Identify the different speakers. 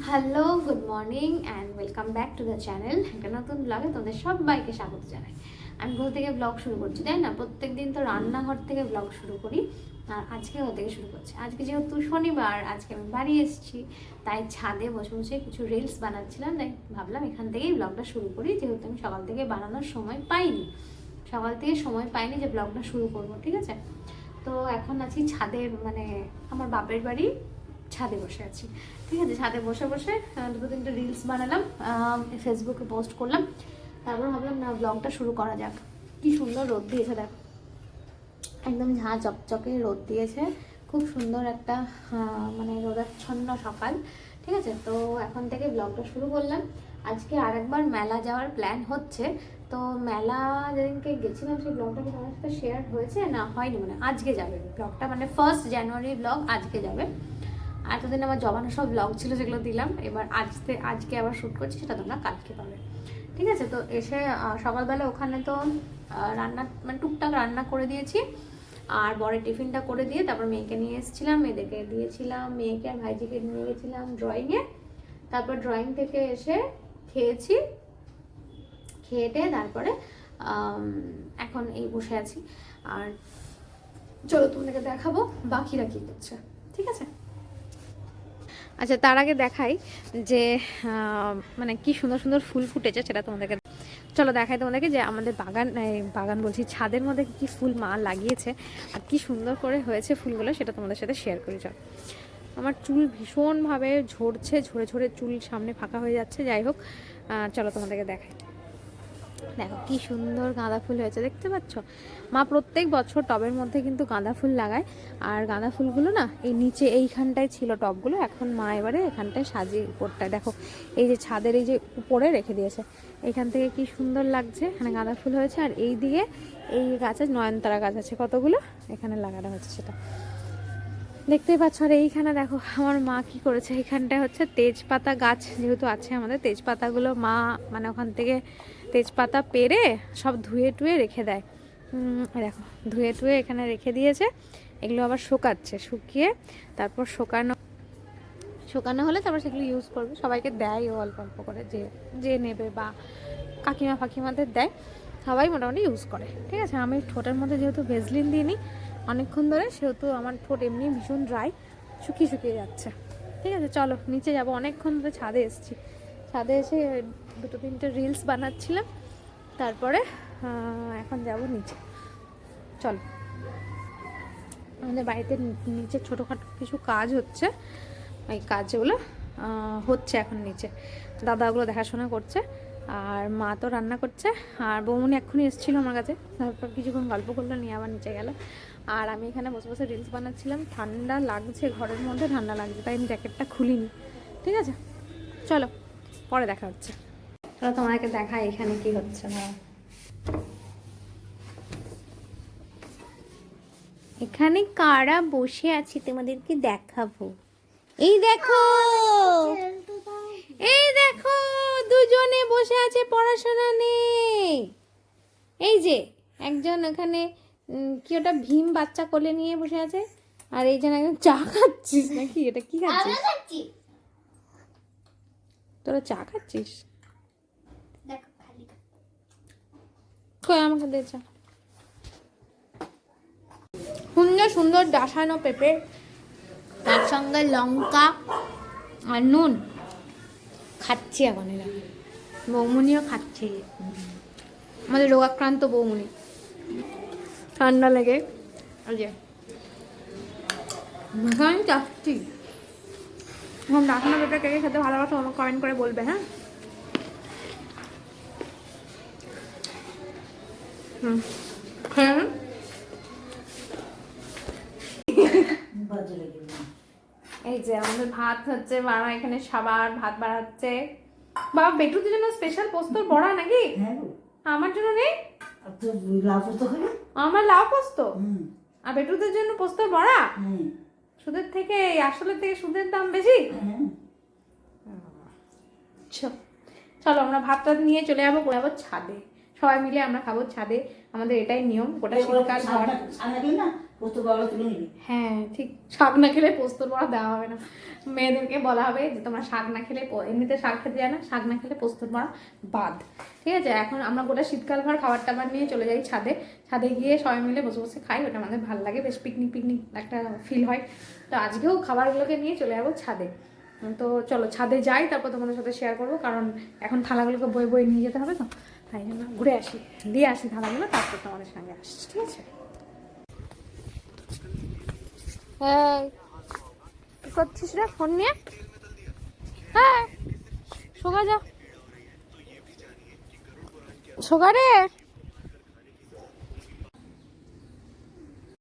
Speaker 1: Hello good morning and welcome back to the channel একটা নতুন ব্লগে তোমাদের সবাইকে স্বাগত জানাই। আমি কোথা থেকে ব্লগ শুরু করছি, তাই না? প্রত্যেক দিন তো রান্নাঘর থেকে ব্লগ শুরু করি আর আজকে ওর থেকে শুরু করছি। আজকে যেহেতু শনিবার, আজকে আমি বাড়ি এসেছি, তাই ছাদে বসে বসে কিছু রিলস বানাচ্ছিলাম, তাই ভাবলাম এখান থেকেই ব্লগটা শুরু করি। যেহেতু আমি সকাল থেকে বানানোর সময় পাইনি, সকাল থেকে সময় পাইনি যে ব্লগটা শুরু করব, ঠিক আছে? তো এখন আছি ছাদের মানে আমার বাপের বাড়ি ছাদে বসে আছি। ঠিক আছে, ছাদে বসে বসে দুটো তিনটে রিলস বানালাম ফেসবুকে পোস্ট করলাম। তারপর ভাবলাম, না ব্লগটা শুরু করা যাক। কি সুন্দর রোদ দিয়েছে, দেখো। একদম ঝাঁ চকচকে রোদ দিয়েছে। খুব সুন্দর একটা মানে রোদাচ্ছন্ন সকাল। ঠিক আছে, তো এখন থেকে ব্লগটা শুরু করলাম। আজকে আরেকবার মেলা যাওয়ার প্ল্যান হচ্ছে। তো মেলা যেদিনকে গেছিলাম, সেই ব্লগটা তোমার সাথে শেয়ার হয়েছে না হয়নি মানে আজকে যাবে। ব্লগটা মানে ফার্স্ট জানুয়ারি ব্লগ আজকে যাবে। এতদিন আমার জমানো সব ব্লগ ছিল যেগুলো দিলাম, এবার আজকে আজকে আবার শ্যুট করছি, সেটা তোমরা কালকে পাবে। ঠিক আছে? তো এসে সকালবেলা ওখানে তো রান্না মানে টুকটাক রান্না করে দিয়েছি, আর বরের টিফিনটা করে দিয়ে তারপর মেয়েকে নিয়ে এসেছিলাম, মেয়েদেরকে দিয়েছিলাম, মেয়েকে আর ভাইজিকে নিয়ে গেছিলাম ড্রয়িংয়ে তারপর ড্রয়িং থেকে এসে খেয়েছি, খেয়ে টেয়ে তারপরে এখন এই বসে আছি। আর চলো তোমাদেরকে দেখাবো বাকিরা কী করছে। ঠিক আছে? আচ্ছা তার আগে দেখাই যে মানে কি সুন্দর সুন্দর ফুল ফুটেছে সেটা তোমাদেরকে চলো দেখাই তোমাদেরকে যে আমাদের বাগান বাগান বলছি, ছাদের মধ্যে কি ফুল মা লাগিয়েছে আর কি সুন্দর করে হয়েছে ফুলগুলো সেটা তোমাদের সাথে শেয়ার করি, চল। আমার চুল ভীষণভাবে ঝরছে, ঝরে ঝরে চুল সামনে ফাঁকা হয়ে যাচ্ছে, যাই হোক চলো তোমাদেরকে দেখাই। দেখো কি সুন্দর গাঁদা ফুল হয়েছে, দেখতে পাচ্ছ? মা প্রত্যেক বছর টবের মধ্যে কিন্তু গাঁদা ফুল লাগায়, আর গাঁদা ফুলগুলো না এই নিচে এইখানটায় ছিল টবগুলো, এখন মা এবারে এখানটায় সাজিয়ে উপরটায়। দেখো, এই যে ছাদের এই যে উপরে রেখে দিয়েছে, এখান থেকে কি সুন্দর লাগছে? এখানে গাঁদা ফুল হয়েছে, আর এই দিকে এই গাছে নয়নতারা গাছ আছে, কতগুলো? এখানে লাগানো হয়েছে সেটা। দেখতেই পাচ্ছ, আর এইখানে দেখো আমার মা কি করেছে এখানটায় হচ্ছে তেজপাতা গাছ যেহেতু আছে আমাদের, তেজপাতাগুলো মা মানে ওখান থেকে তেজপাতা পেরে সব ধুয়ে টুয়ে রেখে দেয়। দেখো, ধুয়ে টুয়ে এখানে রেখে দিয়েছে, এগুলো আবার শুকাচ্ছে, শুকিয়ে তারপর শুকানো শুকানো হলে তারপর সেগুলো ইউজ করবে, সবাইকে দেয় অল্প অল্প করে যে যে নেবে বা কাকিমা ফাকিমাদের দেয়, সবাই মোটামুটি ইউজ করে, ঠিক আছে? আমি ঠোঁটের মধ্যে যেহেতু ভেজলিন দিইনি অনেকক্ষণ ধরে, সেহেতু আমার ঠোঁট এমনি ভীষণ ড্রাই শুকিয়ে শুকিয়ে যাচ্ছে। ঠিক আছে, চলো, নিচে যাব। অনেকক্ষণ ধরে ছাদে এসেছি। ছাদে এসে দুটো তিনটে রিলস বানাচ্ছিলাম। তারপরে এখন যাব নিচে। চলো। আমাদের বাড়িতে নিচে ছোটোখাটো কিছু কাজ হচ্ছে। এই কাজগুলো হচ্ছে এখন নিচে। দাদা ওগুলো দেখাশোনা করছে, আর মা তো রান্না করছে, আর বৌমনি এক্ষুনি এসেছিল আমার কাছে। তারপর কিছুক্ষণ গল্প করল, নিয়ে আবার নিচে গেল। আর আমি এখানে বসে বসে রিলস বানাচ্ছিলাম। ঠান্ডা লাগছে, ঘরের মধ্যে ঠান্ডা লাগছে, তাই আমি জ্যাকেটটা খুলিনি। ঠিক আছে? চলো, পরে দেখা হচ্ছে। চলো, তোমাকে দেখা এখানে কি হচ্ছে না এখানে কারা বসে আছে তোমাদেরকে দেখাবো। এই দেখো! এই দেখো, দুজনে বসে আছে পড়াশোনা নেই এই যে, একজন ওখানে কি ওটা ভীম বাচ্চা কোলে নিয়ে বসে আছে? আর এই যেন একজন চা খাচ্ছিস নাকি? এটা কি খাচ্ছিস? তোরা চা খাচ্ছিস? কই আমাকে দে চা। সুন্দর সুন্দর ডাসানো পেঁপে তার সঙ্গে লঙ্কা আর নুন। খাচ্ছি এখন এরা। বৌমনিও খাচ্ছে। আমাদের রোগাক্রান্ত বৌমনি। ঠান্ডা লেগে। যে। ভীষণ চাচ্ছি এখন ডাসানো পেঁপে কে কে খেতে ভালোবাসো আমাকে কমেন্ট করে বলবে হ্যাঁ? হুম। হ্যাঁ? এই যে আমাদের ভাত হচ্ছে বাবা এখানে সাবার ভাত বাড়াচ্ছে বাবা বেটুদের জন্য স্পেশাল পোস্তর বড়া নাকি?
Speaker 2: হ্যাঁ
Speaker 1: আমার জন্য নেই?
Speaker 2: তো লাভ তো হয়?
Speaker 1: আমার লাউ পোস্ত? আর বেটুদের জন্য পোস্তর বড়া? সুদের থেকে আসলে আসলের থেকে সুদের দাম বেশি। চ- চলো আমরা ভাতটা নিয়ে চলে যাব যাব ছাদে। সবাই মিলে আমরা খাব ছাদে। আমাদের এটাই নিয়ম গোটা শীতকাল ঘর।
Speaker 2: কত বড় তুলে
Speaker 1: হ্যাঁ ঠিক। শাক না খেলে পোস্তর বড়া দেওয়া হবে না। মেয়েদেরকে বলা হবে যে, তোমরা শাক না খেলে এমনিতে শাক খেতে যায় না, শাক না খেলে পোস্তর বড়া বাদ। ঠিক আছে? এখন আমরা গোটা শীতকাল ভর খাবার টাবার নিয়ে চলে যাই ছাদে। ছাদে গিয়ে সবাই মিলে বসে বসে খাই, ওটা আমাদের ভালো লাগে। বেশ পিকনিক পিকনিক একটা ফিল হয়। তো আজকেও খাবারগুলোকে নিয়ে চলে যাব ছাদে। তো চলো ছাদে যাই, তারপর তোমাদের সাথে শেয়ার করব, কারণ এখন থালাগুলোকে বই বই নিয়ে যেতে হবে তো। তাই জন্য ঘুরে আসি, দিয়ে আসি থালাগুলো, তারপর তোমাদের সঙ্গে আসছি, ঠিক আছে? কি করছিস রে? ফোন নিয়ে? হ্যাঁ। সোগা যা। সোগা রে?